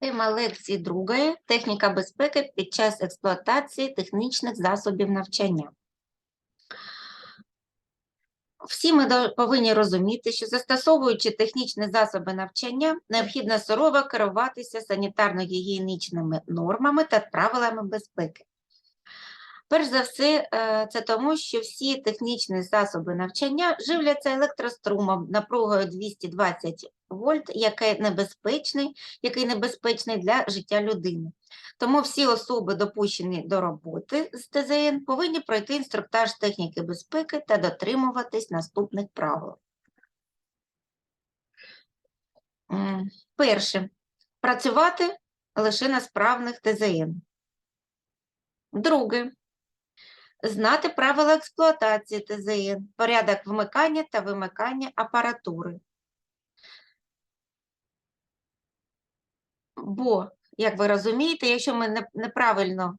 Тема лекції другої техніка безпеки під час експлуатації технічних засобів навчання. Всі ми повинні розуміти, що застосовуючи технічні засоби навчання, необхідно сурово керуватися санітарно-гігієнічними нормами та правилами безпеки. Перш за все, е, це тому, що всі технічні засоби навчання живляться електрострумом напругою 220 вольт, який небезпечний, який небезпечний для життя людини. Тому всі особи, допущені до роботи з ТЗН, повинні пройти інструктаж техніки безпеки та дотримуватись наступних правил. Перше. Працювати лише на справних ТЗН. Друге. Знати правила експлуатації ТЗН, порядок вмикання та вимикання апаратури. Бо, як ви розумієте, якщо ми неправильно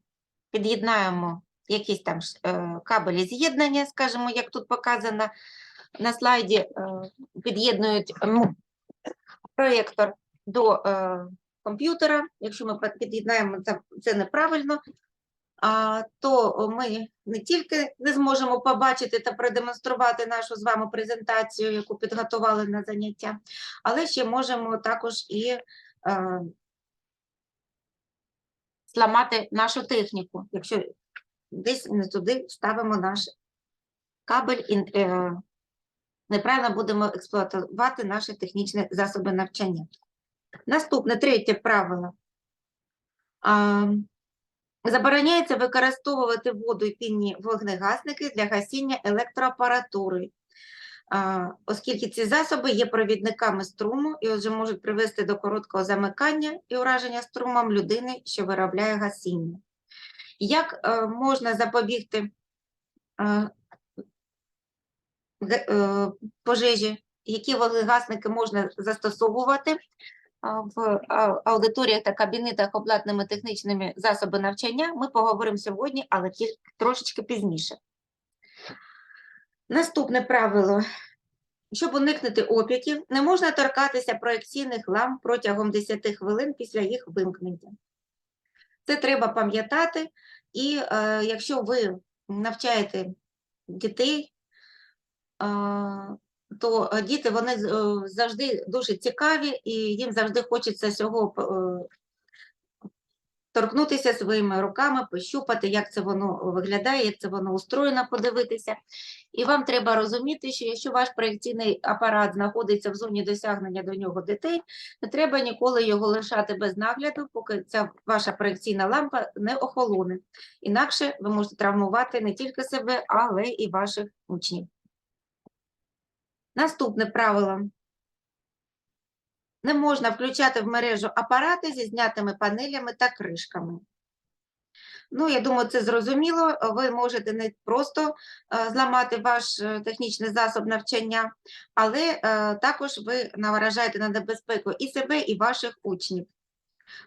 під'єднаємо якісь там е, кабелі з'єднання, скажімо, як тут показано на слайді, е, під'єднують ну, проєктор до е, комп'ютера, якщо ми під'єднаємо це, неправильно, то ми не тільки не зможемо побачити та продемонструвати нашу з вами презентацію, яку підготували на заняття, але ще можемо також і зламати нашу техніку, якщо десь не туди вставимо наш кабель і е, неправильно будемо експлуатувати наші технічні засоби навчання. Наступне третє правило. Забороняється використовувати воду і пінні вогнегасники для гасіння електроапаратури, оскільки ці засоби є провідниками струму і отже можуть привести до короткого замикання і ураження струмом людини, що виробляє гасіння. Як е, можна запобігти е, е, пожежі, які вогнегасники можна застосовувати в аудиторіях та кабінетах обладнаними технічними засобами навчання, ми поговоримо сьогодні, але трошечки пізніше. Наступне правило. Щоб уникнути опіків, не можна торкатися проекційних ламп протягом 10 хвилин після їх вимкнення. Це треба пам'ятати, і е, якщо ви навчаєте дітей, а, то е, діти вони е, завжди дуже цікаві, і їм завжди хочеться цього е, торкнутися своїми руками, пощупати, як це воно виглядає, як це воно устроєно, подивитися. І вам треба розуміти, що якщо ваш проєкційний апарат знаходиться в зоні досягнення до нього дітей, не треба ніколи його лишати без нагляду, поки ця ваша проєкційна лампа не охолоне. Інакше ви можете травмувати не тільки себе, але і ваших учнів. Наступне правило. Не можна включати в мережу апарати зі знятими панелями та кришками. Ну, я думаю, це зрозуміло. Ви можете не просто е, зламати ваш е, технічний засоб навчання, але е, також ви наражаєте на небезпеку і себе, і ваших учнів.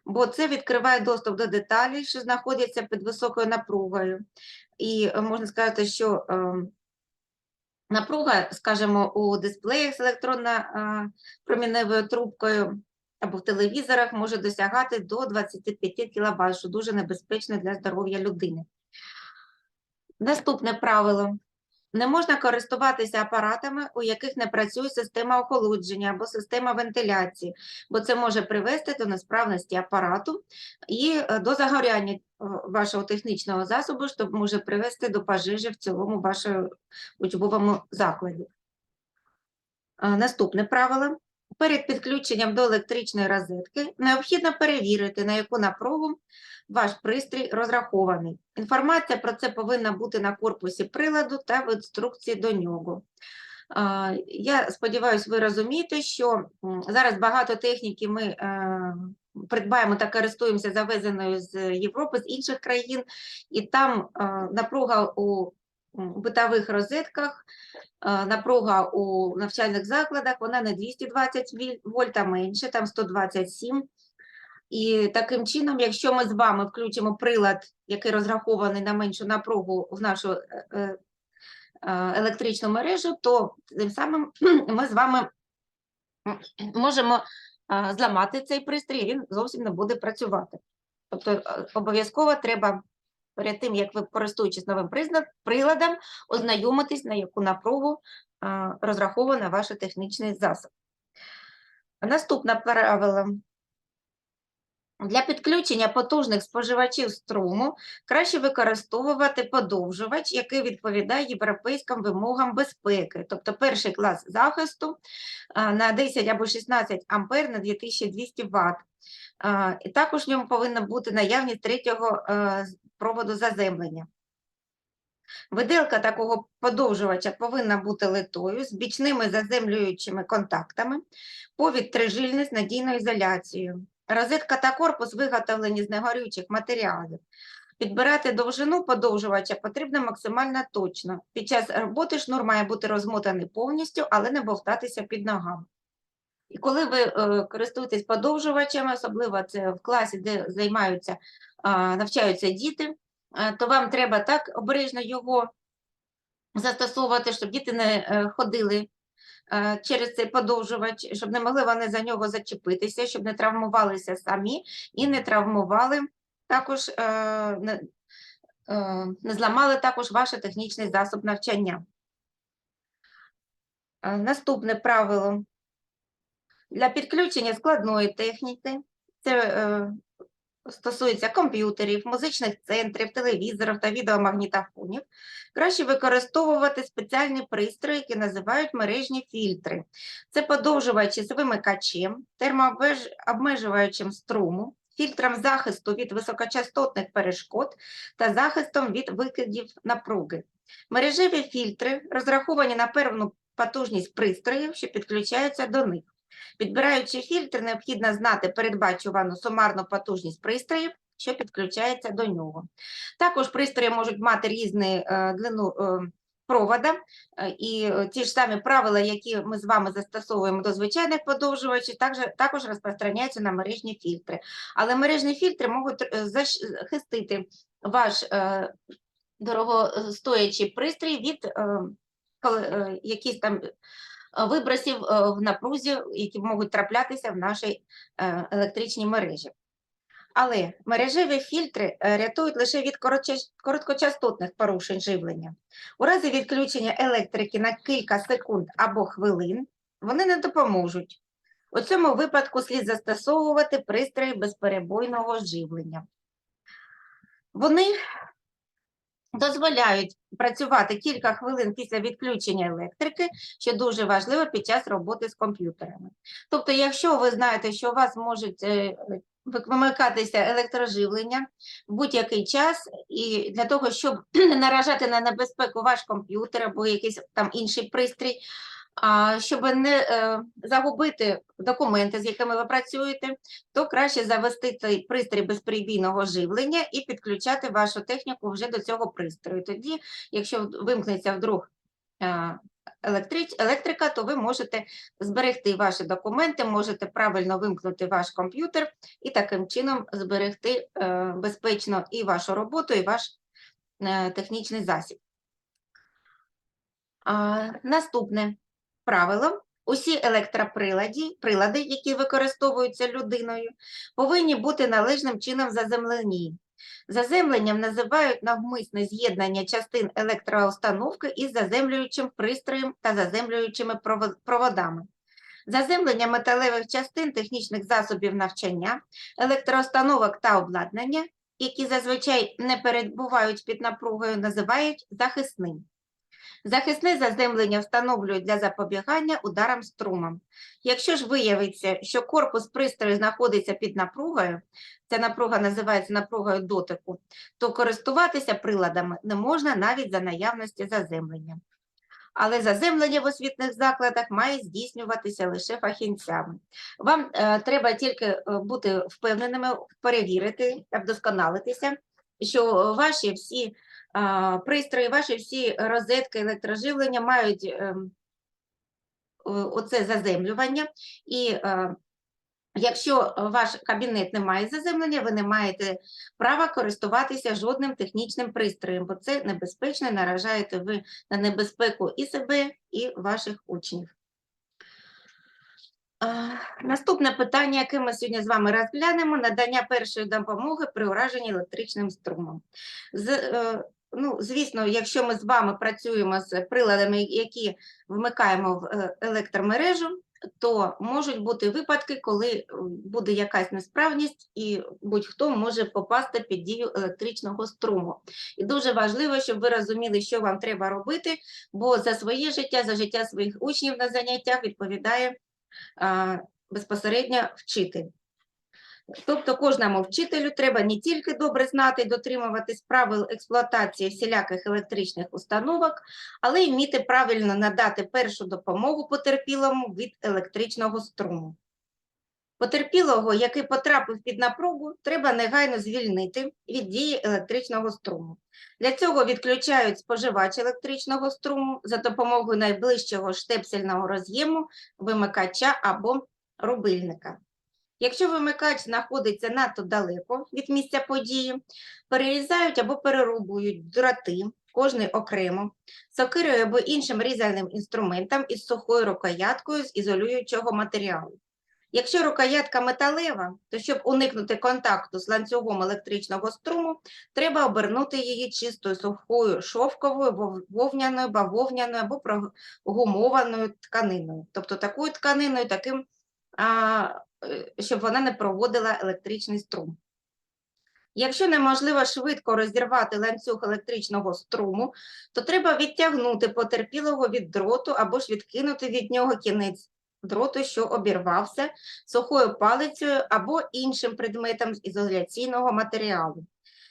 Бо це відкриває доступ до деталей, що знаходяться під високою напругою. І можна сказати, що е, напруга, скажімо, у дисплеях з електронно-проміневою трубкою або в телевізорах може досягати до 25 кВт, що дуже небезпечно для здоров'я людини. Наступне правило. Не можна користуватися апаратами, у яких не працює система охолодження або система вентиляції, бо це може привести до несправності апарату і е, до загоряння е, вашого технічного засобу, що може привести до пожежі в цілому вашому учбовому закладі. Е, Наступне правило. Перед підключенням до електричної розетки необхідно перевірити, на яку напругу ваш пристрій розрахований. Інформація про це повинна бути на корпусі приладу та в інструкції до нього. Я сподіваюся, ви розумієте, що зараз багато техніки ми е, придбаємо та користуємося завезеною з Європи, з інших країн, і там е, напруга у битових розетках е, напруга у навчальних закладах, вона не 220 віль- вольт, а менше, там 127. І таким чином, якщо ми з вами включимо прилад, який розрахований на меншу напругу в нашу е, е, електричну мережу, то тим самим ми з вами можемо зламати цей пристрій, він зовсім не буде працювати. Тобто обов'язково треба перед тим, як ви користуючись новим приладом, ознайомитись, на яку напругу а, розрахована ваш технічний засіб. Наступне правило. Для підключення потужних споживачів струму краще використовувати подовжувач, який відповідає європейським вимогам безпеки, тобто перший клас захисту на 10 або 16 ампер на 2200 Вт. І також в ньому повинна бути наявність третього е, проводу заземлення. Виделка такого подовжувача повинна бути литою з бічними заземлюючими контактами, повід трижильний з надійною ізоляцією. Розетка та корпус виготовлені з негорючих матеріалів. Підбирати довжину подовжувача потрібно максимально точно. Під час роботи шнур має бути розмотаний повністю, але не бовтатися під ногами. І коли ви е, користуєтесь подовжувачами, особливо це в класі, де займаються, навчаються діти, е, то вам треба так обережно його застосовувати, щоб діти не е, ходили через цей подовжувач, щоб не могли вони за нього зачепитися, щоб не травмувалися самі і не травмували також, не, зламали також ваш технічний засіб навчання. Наступне правило. Для підключення складної техніки, це е, стосується комп'ютерів, музичних центрів, телевізорів та відеомагнітофонів, краще використовувати спеціальні пристрої, які називають мережні фільтри. Це подовжувачі з вимикачем, термообмежувачем струму, фільтром захисту від високочастотних перешкод та захистом від викидів напруги. Мережеві фільтри розраховані на певну потужність пристроїв, що підключаються до них. Підбираючи фільтр, необхідно знати передбачувану сумарну потужність пристроїв, що підключається до нього. Також пристрої можуть мати різну е, длину е, провода, е, і ті ж самі правила, які ми з вами застосовуємо до звичайних подовжувачів, також, також розпространяються на мережні фільтри. Але мережні фільтри можуть захистити ваш дорогостоячий пристрій від якісь там вибросів е, в напрузі, які можуть траплятися в нашій е, електричній мережі. Але мережеві фільтри е, рятують лише від короткочастотних порушень живлення. У разі відключення електрики на кілька секунд або хвилин вони не допоможуть. У цьому випадку слід застосовувати пристрої безперебойного живлення. Вони дозволяють працювати кілька хвилин після відключення електрики, що дуже важливо під час роботи з комп'ютерами. Тобто, якщо ви знаєте, що у вас можуть е, вимикатися електроживлення в будь-який час, і для того, щоб не наражати на небезпеку ваш комп'ютер або якийсь там інший пристрій, щоб не е, загубити документи, з якими ви працюєте, то краще завести цей пристрій безперебійного живлення і підключати вашу техніку вже до цього пристрою. Тоді, якщо вимкнеться вдруг е, електрика, то ви можете зберегти ваші документи, можете правильно вимкнути ваш комп'ютер і таким чином зберегти е, безпечно і вашу роботу, і ваш технічний засіб. Наступне правило. Усі електроприлади, прилади, які використовуються людиною, повинні бути належним чином заземлені. Заземленням називають навмисне з'єднання частин електроустановки із заземлюючим пристроєм та заземлюючими проводами. Заземлення металевих частин технічних засобів навчання, електроустановок та обладнання, які зазвичай не перебувають під напругою, називають захисним. Захисне заземлення встановлюють для запобігання ударам струмом. Якщо ж виявиться, що корпус пристрою знаходиться під напругою, ця напруга називається напругою дотику, то користуватися приладами не можна навіть за наявності заземлення. Але заземлення в освітних закладах має здійснюватися лише фахівцями. Вам е, треба тільки е, бути впевненими, перевірити, вдосконалитися, що ваші всі пристрої, ваші всі розетки електроживлення мають ем, оце заземлювання. І е, якщо ваш кабінет не має заземлення, ви не маєте права користуватися жодним технічним пристроєм, бо це небезпечно, наражаєте ви на небезпеку і себе, і ваших учнів. Наступне питання, яке ми сьогодні з вами розглянемо, надання першої допомоги при ураженні електричним струмом. З, е, ну, звісно, якщо ми з вами працюємо з приладами, які вмикаємо в е, електромережу, то можуть бути випадки, коли е, буде якась несправність і будь-хто може попасти під дію електричного струму. І дуже важливо, щоб ви розуміли, що вам треба робити, бо за своє життя, за життя своїх учнів на заняттях відповідає а, безпосередньо вчитель. Тобто кожному вчителю треба не тільки добре знати і дотримуватись правил експлуатації всіляких електричних установок, але й вміти правильно надати першу допомогу потерпілому від електричного струму. Потерпілого, який потрапив під напругу, треба негайно звільнити від дії електричного струму. Для цього відключають споживач електричного струму за допомогою найближчого штепсельного роз'єму, вимикача або рубильника. Якщо вимикач знаходиться надто далеко від місця події, перерізають або перерубують дроти, кожний окремо, сокирою або іншим різальним інструментом із сухою рукояткою з ізолюючого матеріалу. Якщо рукоятка металева, то щоб уникнути контакту з ланцюгом електричного струму, треба обернути її чистою сухою шовковою, вовняною, бавовняною або прогумованою тканиною. Тобто такою тканиною, таким, а, щоб вона не проводила електричний струм. Якщо неможливо швидко розірвати ланцюг електричного струму, то треба відтягнути потерпілого від дроту або ж відкинути від нього кінець дроту, що обірвався, сухою палицею або іншим предметом з ізоляційного матеріалу.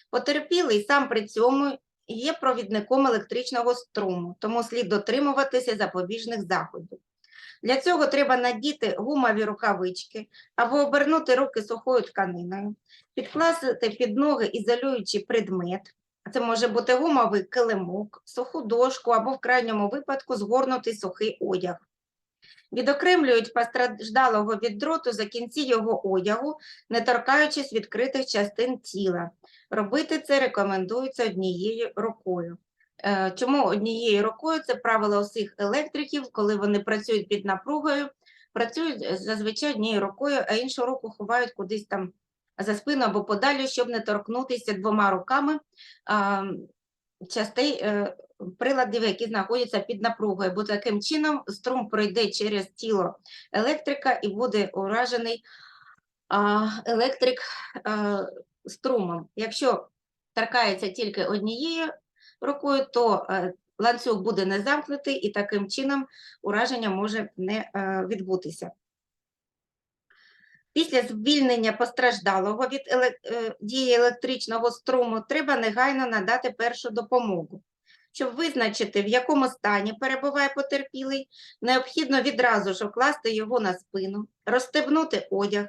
Потерпілий сам при цьому є провідником електричного струму, тому слід дотримуватися запобіжних заходів. Для цього треба надіти гумові рукавички або обернути руки сухою тканиною, підкласти під ноги ізолюючий предмет, це може бути гумовий килимок, суху дошку або в крайньому випадку згорнутий сухий одяг. Відокремлюють постраждалого від дроту за кінці його одягу, не торкаючись відкритих частин тіла. Робити це рекомендується однією рукою. Е, Чому однією рукою? Це правило усіх електриків, коли вони працюють під напругою, працюють е, зазвичай однією рукою, а іншу руку ховають кудись там за спину або подалі, щоб не торкнутися двома руками частей е, приладів, які знаходяться під напругою, бо таким чином струм пройде через тіло електрика і буде уражений електрик струмом. Якщо торкається тільки однією рукою, то е, ланцюг буде не замкнутий і таким чином ураження може не е, відбутися. Після звільнення постраждалого від е, дії електричного струму треба негайно надати першу допомогу. Щоб визначити, в якому стані перебуває потерпілий, необхідно відразу ж окласти його на спину, розстебнути одяг,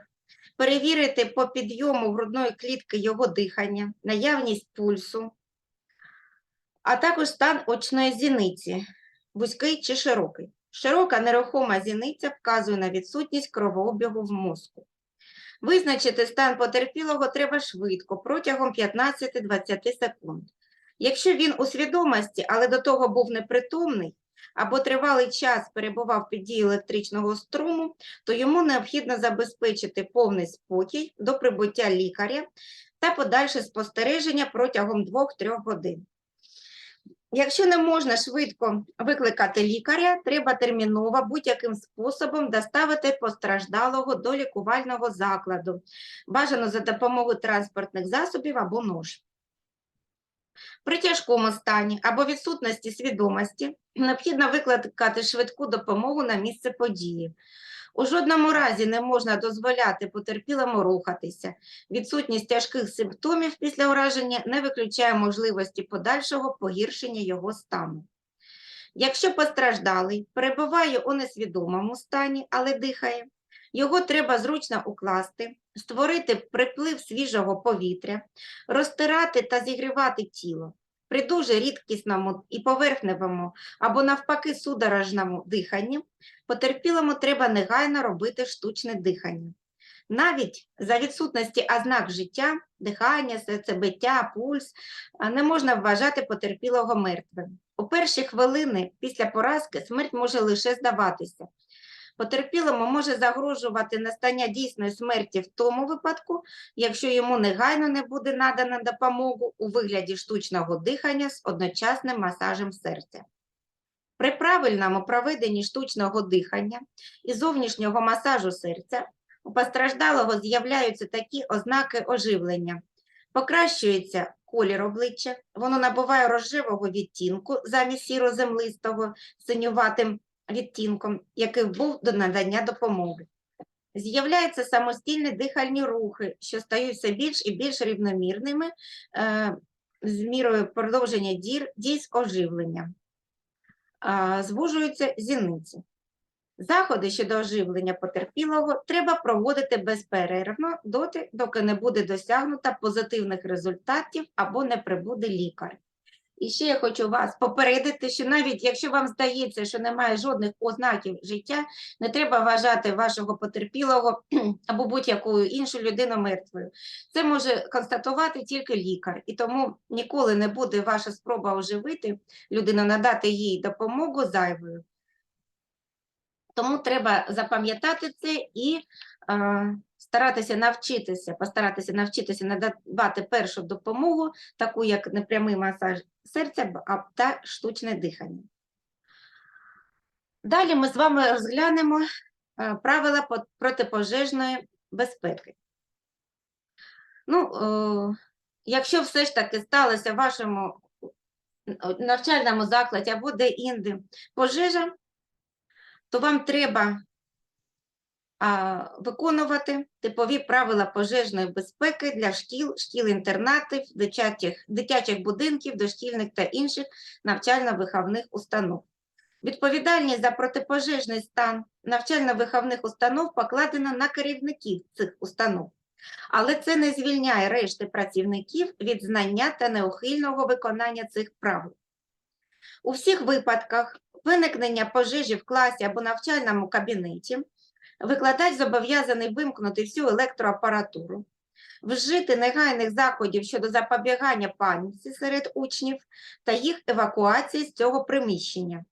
перевірити по підйому грудної клітки його дихання, наявність пульсу, а також стан очної зіниці, вузький чи широкий. Широка нерухома зіниця вказує на відсутність кровообігу в мозку. Визначити стан потерпілого треба швидко, протягом 15-20 секунд. Якщо він у свідомості, але до того був непритомний, або тривалий час перебував під дією електричного струму, то йому необхідно забезпечити повний спокій до прибуття лікаря та подальше спостереження протягом 2-3 годин. Якщо не можна швидко викликати лікаря, треба терміново будь-яким способом доставити постраждалого до лікувального закладу, бажано за допомогою транспортних засобів або нож. При тяжкому стані або відсутності свідомості необхідно викликати швидку допомогу на місце події. У жодному разі не можна дозволяти потерпілому рухатися. Відсутність тяжких симптомів після ураження не виключає можливості подальшого погіршення його стану. Якщо постраждалий перебуває у несвідомому стані, але дихає, його треба зручно укласти, створити приплив свіжого повітря, розтирати та зігрівати тіло. При дуже рідкісному і поверхневому або навпаки судорожному диханні потерпілому треба негайно робити штучне дихання. Навіть за відсутності ознак життя, дихання, серцебиття, пульс, не можна вважати потерпілого мертвим. У перші хвилини після поразки смерть може лише здаватися. Потерпілому може загрожувати настання дійсної смерті в тому випадку, якщо йому негайно не буде надана допомогу у вигляді штучного дихання з одночасним масажем серця. При правильному проведенні штучного дихання і зовнішнього масажу серця у постраждалого з'являються такі ознаки оживлення. Покращується колір обличчя, воно набуває рожевого відтінку замість сіро-землистого синюватим відтінком, який був до надання допомоги. З'являються самостійні дихальні рухи, що стають все більш і більш рівномірними е, з мірою продовження дір, дій з оживлення. А, Звужуються зіниці. Заходи щодо оживлення потерпілого треба проводити безперервно доти, доки не буде досягнуто позитивних результатів або не прибуде лікар. І ще я хочу вас попередити, що навіть якщо вам здається, що немає жодних ознаків життя, не треба вважати вашого потерпілого або будь-яку іншу людину мертвою. Це може констатувати тільки лікар, і тому ніколи не буде ваша спроба оживити людину, надати їй допомогу зайвою. Тому треба запам'ятати це і е, старатися навчитися, постаратися навчитися надавати першу допомогу, таку як непрямий масаж серця та штучне дихання. Далі ми з вами розглянемо е, правила протипожежної безпеки. Ну, е, якщо все ж таки сталося в вашому е, навчальному закладі або де-інде пожежа, то вам треба виконувати типові правила пожежної безпеки для шкіл, шкіл-інтернатів, дитячих, дитячих будинків, дошкільних та інших навчально-виховних установ. Відповідальність за протипожежний стан навчально-виховних установ покладена на керівників цих установ, але це не звільняє решти працівників від знання та неухильного виконання цих правил. У всіх випадках виникнення пожежі в класі або навчальному кабінеті викладач зобов'язаний вимкнути всю електроапаратуру, вжити негайних заходів щодо запобігання паніці серед учнів та їх евакуації з цього приміщення,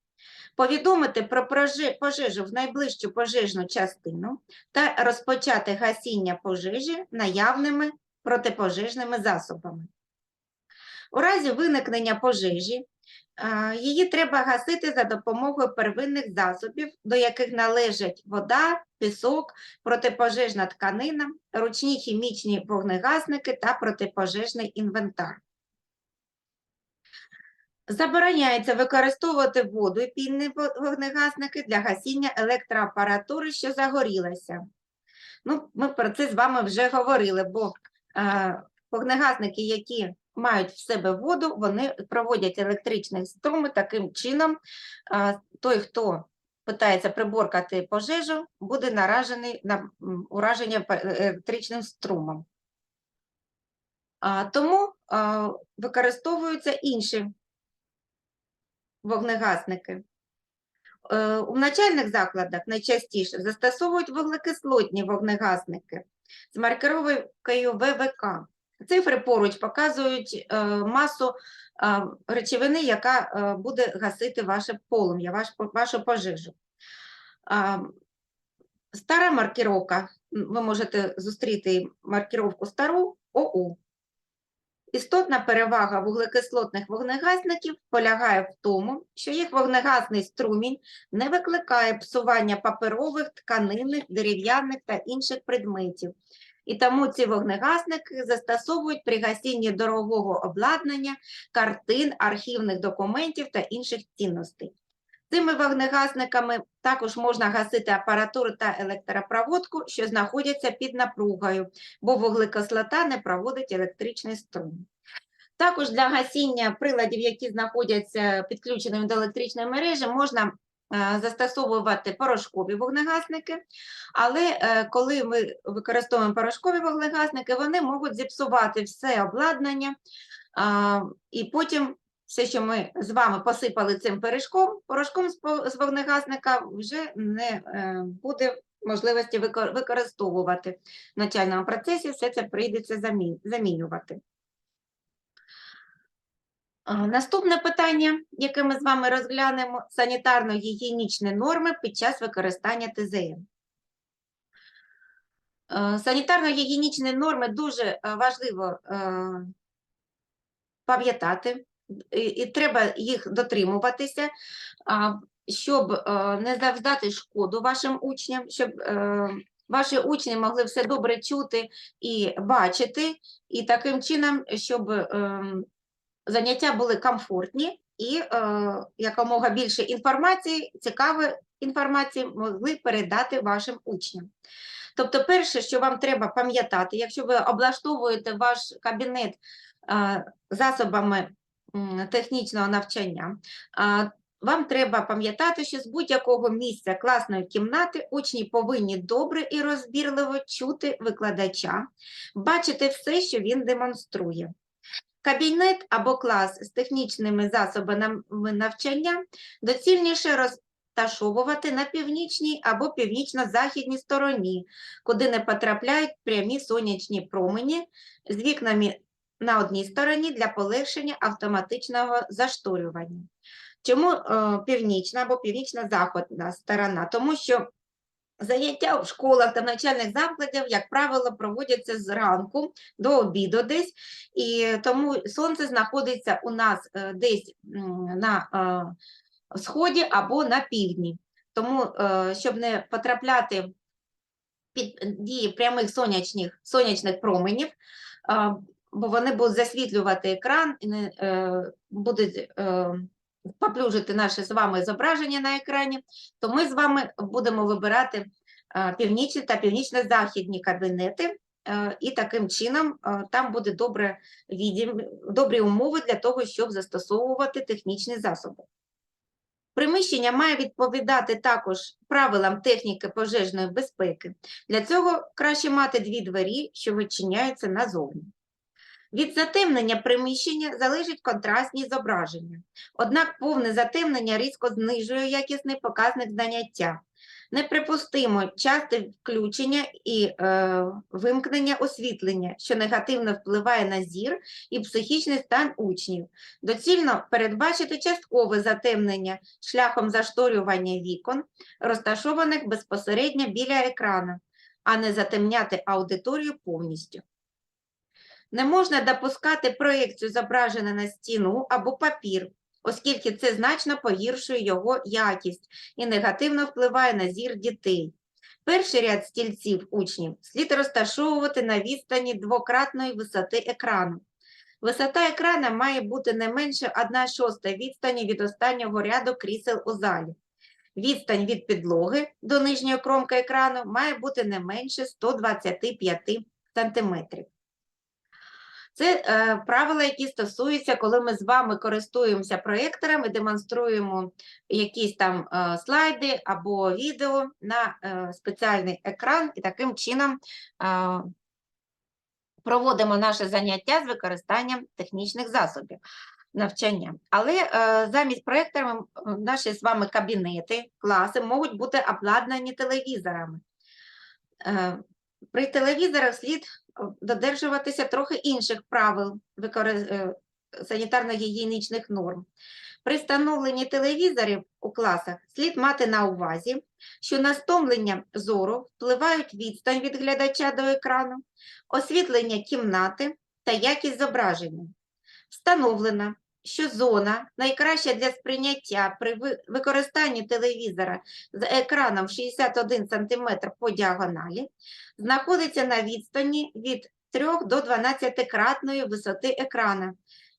повідомити про пожежу в найближчу пожежну частину та розпочати гасіння пожежі наявними протипожежними засобами. У разі виникнення пожежі Її треба гасити за допомогою первинних засобів, до яких належать вода, пісок, протипожежна тканина, ручні хімічні вогнегасники та протипожежний інвентар. Забороняється використовувати воду і пінні вогнегасники для гасіння електроапаратури, що загорілася. Ну, ми про це з вами вже говорили, бо е, вогнегасники, які мають в себе воду, вони проводять електричний струм, таким чином той, хто питається приборкати пожежу, буде наражений на ураження електричним струмом. Тому використовуються інші вогнегасники. Е, У навчальних закладах найчастіше застосовують вуглекислотні вогнегасники з маркировкою ВВК. Цифри поруч показують е, масу е, речовини, яка е, буде гасити ваше полум'я, ваш, вашу пожежу. Стара маркировка, м, ви можете зустріти маркировку стару ОУ. Істотна перевага вуглекислотних вогнегасників полягає в тому, що їх вогнегасний струмінь не викликає псування паперових, тканинних, дерев'яних та інших предметів. І тому ці вогнегасники застосовують при гасінні дорогого обладнання, картин, архівних документів та інших цінностей. Цими вогнегасниками також можна гасити апаратуру та електропроводку, що знаходяться під напругою, бо вуглекислота не проводить електричний струм. Також для гасіння приладів, які знаходяться підключеними до електричної мережі, можна застосовувати порошкові вогнегасники, але е, коли ми використовуємо порошкові вогнегасники, вони можуть зіпсувати все обладнання, і потім все, що ми з вами посипали цим порошком, порошком з вогнегасника вже не е, буде можливості використовувати в навчальному процесі, все це прийдеться замінювати. Наступне питання, яке ми з вами розглянемо, санітарно-гігієнічні норми під час використання ТЗМ. Е, Санітарно-гігієнічні норми дуже е, важливо е, пам'ятати, і, треба їх дотримуватися, щоб не завдати шкоду вашим учням, щоб ваші учні могли все добре чути і бачити, і таким чином, щоб ем, заняття були комфортні і е, якомога більше інформації, цікавої інформації могли передати вашим учням. Тобто, перше, що вам треба пам'ятати, якщо ви облаштовуєте ваш кабінет е, засобами м, технічного навчання, а, вам треба пам'ятати, що з будь-якого місця класної кімнати учні повинні добре і розбірливо чути викладача, бачити все, що він демонструє. Кабінет або клас з технічними засобами навчання доцільніше розташовувати на північній або північно-західній стороні, куди не потрапляють прямі сонячні промені з вікнами на одній стороні для полегшення автоматичного зашторювання. Чому е, північна або північно-західна сторона? Тому що заняття в школах та навчальних закладів, як правило, проводяться зранку до обіду десь, і тому сонце знаходиться у нас е, десь на е, сході або на півдні. Тому, е, щоб не потрапляти під дії прямих сонячних, сонячних променів, бо вони будуть засвітлювати екран будуть поплюжити наше з вами зображення на екрані, то ми з вами будемо вибирати е, північні та північно-західні кабінети, е, і таким чином е, там буде добре відім, добрі умови для того, щоб застосовувати технічні засоби. Приміщення має відповідати також правилам техніки пожежної безпеки. Для цього краще мати дві двері, що відчиняються назовні. Від затемнення приміщення залежить контрастні зображення. Однак повне затемнення різко знижує якісний показник заняття. Неприпустимо часте включення і е, вимкнення освітлення, що негативно впливає на зір і психічний стан учнів. Доцільно передбачити часткове затемнення шляхом зашторювання вікон, розташованих безпосередньо біля екрану, а не затемняти аудиторію повністю. Не можна допускати проєкцію зображення на стіну або папір, оскільки це значно погіршує його якість і негативно впливає на зір дітей. Перший ряд стільців учнів слід розташовувати на відстані двократної висоти екрану. Висота екрана має бути не менше 1 шоста відстані від останнього ряду крісел у залі. Відстань від підлоги до нижньої кромки екрану має бути не менше 125 см. Це е, правила, які стосуються, коли ми з вами користуємося проєктором і демонструємо якісь там е, слайди або відео на е, спеціальний екран, і таким чином е, проводимо наше заняття з використанням технічних засобів навчання. Але е, замість проєктора ми- наші з вами кабінети, класи можуть бути обладнані телевізорами. Е, При телевізорах слід додержуватися трохи інших правил е, санітарно-гігієнічних норм. При встановленні телевізорів у класах слід мати на увазі, що на стомлення зору впливають відстань від глядача до екрану, освітлення кімнати та якість зображення. Встановлено, що зона найкраща для сприйняття при використанні телевізора з екраном 61 см по діагоналі знаходиться на відстані від 3 до 12-кратної висоти екрана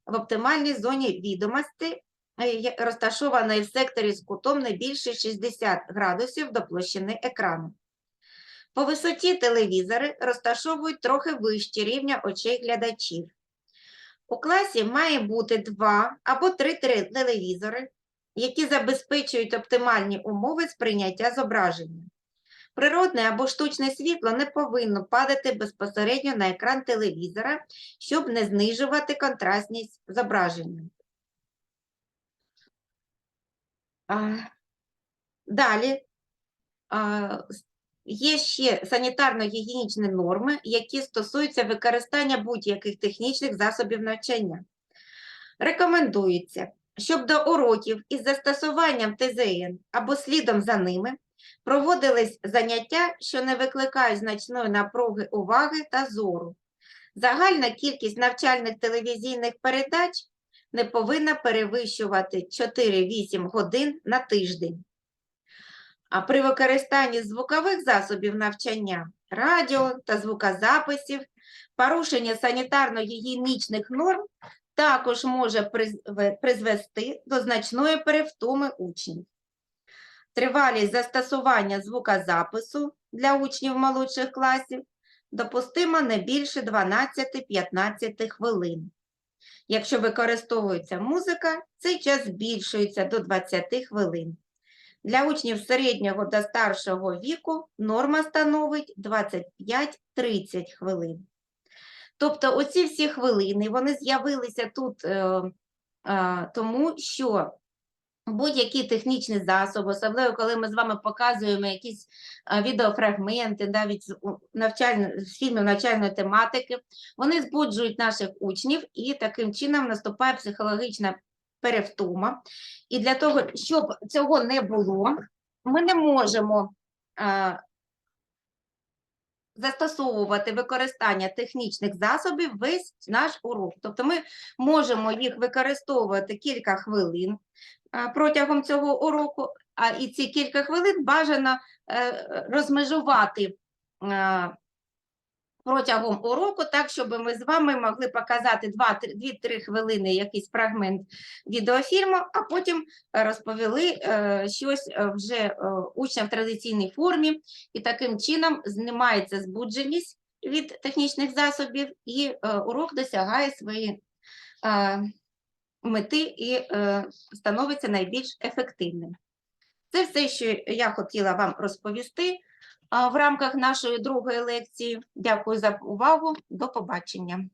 в оптимальній зоні відомості, е, розташованої в секторі з кутом не більше 60 градусів до площини екрану. По висоті телевізори розташовують трохи вище рівня очей глядачів. У класі має бути два або три телевізори, які забезпечують оптимальні умови сприйняття зображення. Природне або штучне світло не повинно падати безпосередньо на екран телевізора, щоб не знижувати контрастність зображення. Далі є ще санітарно-гігієнічні норми, які стосуються використання будь-яких технічних засобів навчання. Рекомендується, щоб до уроків із застосуванням ТЗН або слідом за ними проводились заняття, що не викликають значної напруги уваги та зору. Загальна кількість навчальних телевізійних передач не повинна перевищувати 4-8 годин на тиждень. А при використанні звукових засобів навчання, радіо та звукозаписів, порушення санітарно-гігієнічних норм також може призвести до значної перевтоми учнів. Тривалість застосування звукозапису для учнів молодших класів допустимо не більше 12-15 хвилин. Якщо використовується музика, цей час збільшується до 20 хвилин. Для учнів середнього та старшого віку норма становить 25-30 хвилин. Тобто оці всі хвилини, вони з'явилися тут е, е, тому, що будь-які технічні засоби, особливо коли ми з вами показуємо якісь е, відеофрагменти, навіть з навчально, з фільмів навчальної тематики, вони збуджують наших учнів і таким чином наступає психологічна перевтома. І для того, щоб цього не було, ми не можемо е, застосовувати використання технічних засобів весь наш урок. Тобто ми можемо їх використовувати кілька хвилин а, протягом цього уроку, а і ці кілька хвилин бажано е, розмежувати е, протягом уроку, так, щоб ми з вами могли показати 2-3 хвилини якийсь фрагмент відеофільму, а потім е, розповіли е, щось е, вже учням в традиційній формі, і таким чином знімається збудженість від технічних засобів, і урок досягає своєї е, мети і становиться найбільш ефективним. Це все, що я хотіла вам розповісти в рамках нашої другої лекції. Дякую за увагу. До побачення.